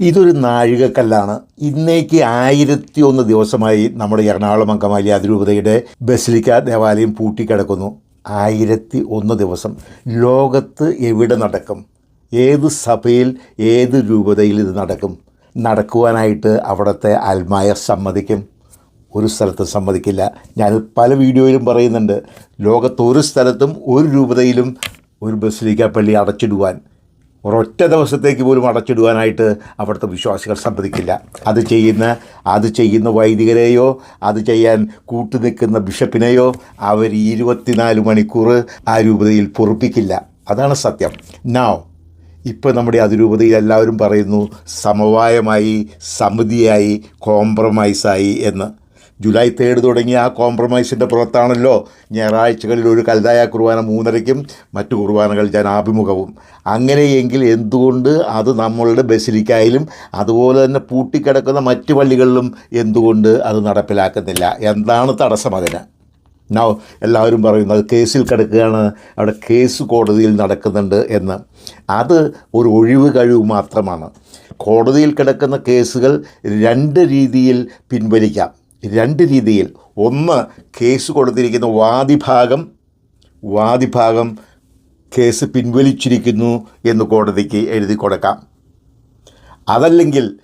ഇതൊരു നാഴികക്കല്ലാണ്. ഇന്നേക്ക് ആയിരത്തി ഒന്ന് ദിവസമായി നമ്മുടെ എറണാകുളം അങ്കമാലി അതിരൂപതയുടെ ബസിലിക്ക ദേവാലയം പൂട്ടിക്കിടക്കുന്നു. ആയിരത്തി ഒന്ന് ദിവസം. ലോകത്ത് എവിടെ നടക്കും? ഏത് സഭയിൽ ഏത് രൂപതയിൽ ഇത് നടക്കും? നടക്കുവാനായിട്ട് അവിടുത്തെ അൽമായ സമ്മതിക്കും? ഒരു സ്ഥലത്തും സമ്മതിക്കില്ല. ഞാൻ പല വീഡിയോയിലും പറയുന്നുണ്ട് ലോകത്ത് ഒരു സ്ഥലത്തും ഒരു രൂപതയിലും ഒരു ബസിലിക്ക പള്ളി അടച്ചിടുവാൻ. ഒരൊറ്റ ദിവസത്തേക്ക് പോലും അടച്ചിടുവാനായിട്ട് അവിടുത്തെ വിശ്വാസികൾ സമ്മതിക്കില്ല. അത് ചെയ്യുന്ന അത് ചെയ്യുന്ന വൈദികരെയോ അത് ചെയ്യാൻ കൂട്ടു നിൽക്കുന്ന ബിഷപ്പിനെയോ അവർ ഇരുപത്തിനാല് മണിക്കൂർ ആ രൂപതയിൽ പൊറുപ്പിക്കില്ല. അതാണ് സത്യം. നാവ് ഇപ്പോൾ നമ്മുടെ അതിരൂപതയിൽ എല്ലാവരും പറയുന്നു സമവായമായി സമിതിയായി കോംപ്രമൈസായി എന്ന്. ജൂലൈ തേർഡ് തുടങ്ങിയ ആ കോംപ്രമൈസിന്റെ പുറത്താണല്ലോ ഞായറാഴ്ചകളിൽ ഒരു കൽതായ കുർബാന മൂന്നരയ്ക്കും മറ്റു കുർബാനകൾ ജനാഭിമുഖവും അങ്ങനെയെങ്കിൽ എന്തുകൊണ്ട് അത് നമ്മളുടെ ബസിലിക്കായാലും അതുപോലെ തന്നെ പൂട്ടിക്കിടക്കുന്ന മറ്റ് പള്ളികളിലും എന്തുകൊണ്ട് അത് നടപ്പിലാക്കുന്നില്ല? എന്താണ് തടസ്സം അതിന്? നോ എല്ലാവരും പറയുന്നത് കേസിൽ കിടക്കുകയാണ് അവിടെ കേസ് കോടതിയിൽ നടക്കുന്നുണ്ട് എന്ന്. അത് ഒരു ഒഴിവ് കഴിവ് മാത്രമാണ്. കോടതിയിൽ കിടക്കുന്ന കേസുകൾ രണ്ട് രീതിയിൽ പിൻവലിക്കാം. രണ്ട് രീതിയിൽ. ഒന്ന് കേസ് കൊടുത്തിരിക്കുന്ന വാദിഭാഗം വാദിഭാഗം കേസ് പിൻവലിച്ചിരിക്കുന്നു എന്ന് കോടതിക്ക് എഴുതി കൊടുക്കാം. അതല്ലെങ്കിൽ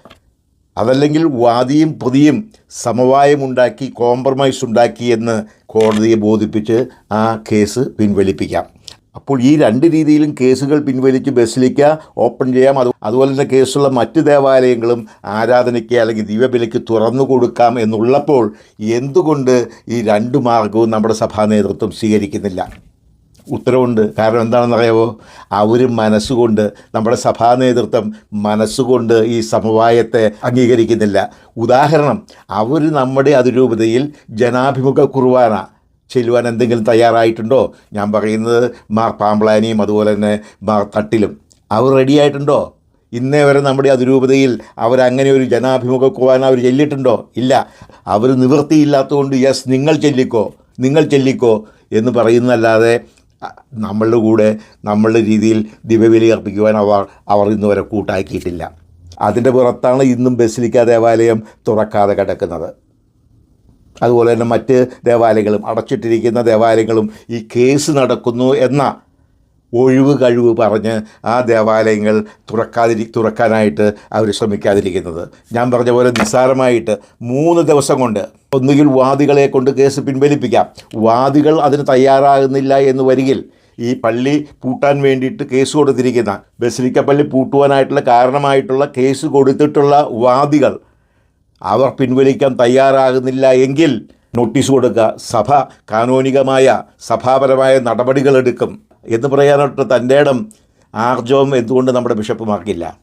അതല്ലെങ്കിൽ വാദിയും പ്രതിയും സമവായമുണ്ടാക്കി കോംപ്രമൈസ് ഉണ്ടാക്കി എന്ന് കോടതിയെ ബോധിപ്പിച്ച് ആ കേസ് പിൻവലിപ്പിക്കാം. അപ്പോൾ ഈ രണ്ട് രീതിയിലും കേസുകൾ പിൻവലിച്ച് ബസിലിക്ക ഓപ്പൺ ചെയ്യാം. അത് അതുപോലെ തന്നെ കേസുള്ള മറ്റ് ദേവാലയങ്ങളും ആരാധനയ്ക്ക് അല്ലെങ്കിൽ ദിവ്യബലിക്ക് തുറന്നു കൊടുക്കാം എന്നുള്ളപ്പോൾ എന്തുകൊണ്ട് ഈ രണ്ട് മാർഗവും നമ്മുടെ സഭാ നേതൃത്വം സ്വീകരിക്കുന്നില്ല? ഉത്തരവുണ്ട്. കാരണം എന്താണെന്നറിയാവോ? അവർ മനസ്സുകൊണ്ട് നമ്മുടെ സഭാ നേതൃത്വം മനസ്സുകൊണ്ട് ഈ സമവായത്തെ അംഗീകരിക്കുന്നില്ല. ഉദാഹരണം അവർ നമ്മുടെ അതിരൂപതയിൽ ജനാഭിമുഖ കുർബാന ചെല്ലുവാൻ എന്തെങ്കിലും തയ്യാറായിട്ടുണ്ടോ? ഞാൻ പറയുന്നത് മാർ പാമ്പ്ലാനിയും അതുപോലെ തന്നെ മാർ തട്ടിലും. അവർ റെഡിയായിട്ടുണ്ടോ ഇന്നേ വരെ നമ്മുടെ അതിരൂപതയിൽ അവരങ്ങനെ ഒരു ജനാഭിമുഖ കുർബാന അവർ ചെല്ലിട്ടുണ്ടോ? ഇല്ല. അവർ നിവൃത്തിയില്ലാത്തതുകൊണ്ട് യെസ് നിങ്ങൾ ചെല്ലിക്കോ നിങ്ങൾ ചെല്ലിക്കോ എന്ന് പറയുന്നതല്ലാതെ നമ്മളുടെ കൂടെ നമ്മളുടെ രീതിയിൽ ദിവ്യബലി അർപ്പിക്കുവാൻ അവർ അവർ ഇന്ന് വരെ കൂട്ടാക്കിയിട്ടില്ല. അതിന്റെ പുറത്താണ് ഇന്നും ബസിലിക്ക ദേവാലയം തുറക്കാതെ കിടക്കുന്നത്. അതുപോലെ തന്നെ മറ്റ് ദേവാലയങ്ങളും അടച്ചിട്ടിരിക്കുന്ന ദേവാലയങ്ങളും ഈ കേസ് നടക്കുന്നു എന്ന ഒഴിവ് കഴിവ് പറഞ്ഞ് ആ ദേവാലയങ്ങൾ തുറക്കാതിരി തുറക്കാനായിട്ട് അവർ ശ്രമിക്കാതിരിക്കുന്നത്. ഞാൻ പറഞ്ഞ പോലെ നിസ്സാരമായിട്ട് മൂന്ന് ദിവസം കൊണ്ട് ഒന്നുകിൽ വാദികളെ കൊണ്ട് കേസ് പിൻവലിപ്പിക്കാം. വാദികൾ അതിന് തയ്യാറാകുന്നില്ല എന്ന് വരികിൽ ഈ പള്ളി പൂട്ടാൻ വേണ്ടിയിട്ട് കേസ് കൊടുത്തിരിക്കുന്ന ബസിലിക്ക പള്ളി പൂട്ടുവാനായിട്ടുള്ള കാരണമായിട്ടുള്ള കേസ് കൊടുത്തിട്ടുള്ള വാദികൾ അവർ പിൻവലിക്കാൻ തയ്യാറാകുന്നില്ല എങ്കിൽ നോട്ടീസ് കൊടുക്കുക. സഭ കാനോനികമായ സഭാപരമായ നടപടികളെടുക്കും എന്ന് പറയാനായിട്ട് തന്റെ ഇടം ആർജവം എന്തുകൊണ്ട് നമ്മുടെ ബിഷപ്പുമാക്കില്ല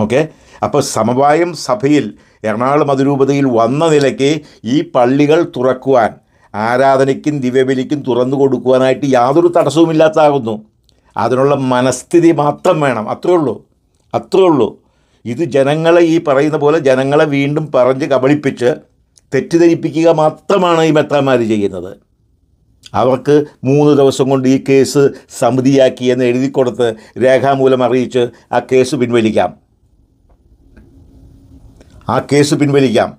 ഓക്കെ? അപ്പോൾ സമവായം സഭയിൽ എറണാകുളം അതിരൂപതയിൽ വന്ന നിലയ്ക്ക് ഈ പള്ളികൾ തുറക്കുവാൻ ആരാധനയ്ക്കും ദിവ്യബലിക്കും തുറന്നു കൊടുക്കുവാനായിട്ട് യാതൊരു തടസ്സവുമില്ലാത്താകുന്നു അതിനുള്ള മനസ്ഥിതി മാത്രം വേണം. അത്രേ ഉള്ളൂ. അത്രേ ഉള്ളൂ. ഇത് ജനങ്ങളെ ഈ പറയുന്ന പോലെ ജനങ്ങളെ വീണ്ടും പറഞ്ഞ് കബളിപ്പിച്ച് തെറ്റിദ്ധരിപ്പിക്കുക മാത്രമാണ് ഈ മെത്രാന്മാർ ചെയ്യുന്നത്. അവർക്ക് മൂന്ന് ദിവസം കൊണ്ട് ഈ കേസ് സമിതിയാക്കി എന്ന് എഴുതി കൊടുത്ത് രേഖാമൂലം അറിയിച്ച് ആ കേസ് പിൻവലിക്കാം. ആ കേസ് പിൻവലിക്കാം.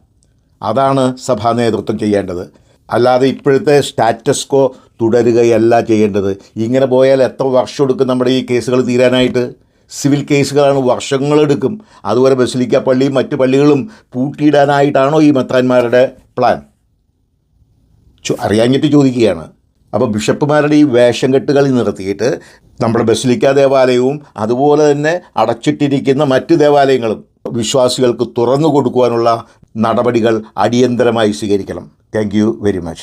അതാണ് സഭാ നേതൃത്വം ചെയ്യേണ്ടത്. അല്ലാതെ ഇപ്പോഴത്തെ സ്റ്റാറ്റസ്കോ തുടരുകയല്ല ചെയ്യേണ്ടത്. ഇങ്ങനെ പോയാൽ എത്ര വർഷം എടുക്കും നമ്മുടെ ഈ കേസുകൾ തീരാനായിട്ട്? സിവിൽ കേസുകളാണ് വർഷങ്ങളെടുക്കും. അതുപോലെ ബസിലിക്ക പള്ളിയും മറ്റ് പള്ളികളും പൂട്ടിയിടാനായിട്ടാണോ ഈ മത്താന്മാരുടെ പ്ലാൻ? അറിയാഞ്ഞിട്ട് ചോദിക്കുകയാണ്. അപ്പോൾ ബിഷപ്പുമാരുടെ ഈ വേഷം കെട്ടുകളി നിർത്തിയിട്ട് നമ്മുടെ ബസിലിക്ക ദേവാലയവും അതുപോലെ തന്നെ അടച്ചിട്ടിരിക്കുന്ന മറ്റ് ദേവാലയങ്ങളും വിശ്വാസികൾക്ക് തുറന്നു കൊടുക്കുവാനുള്ള നടപടികൾ അടിയന്തരമായി സ്വീകരിക്കണം. Thank very much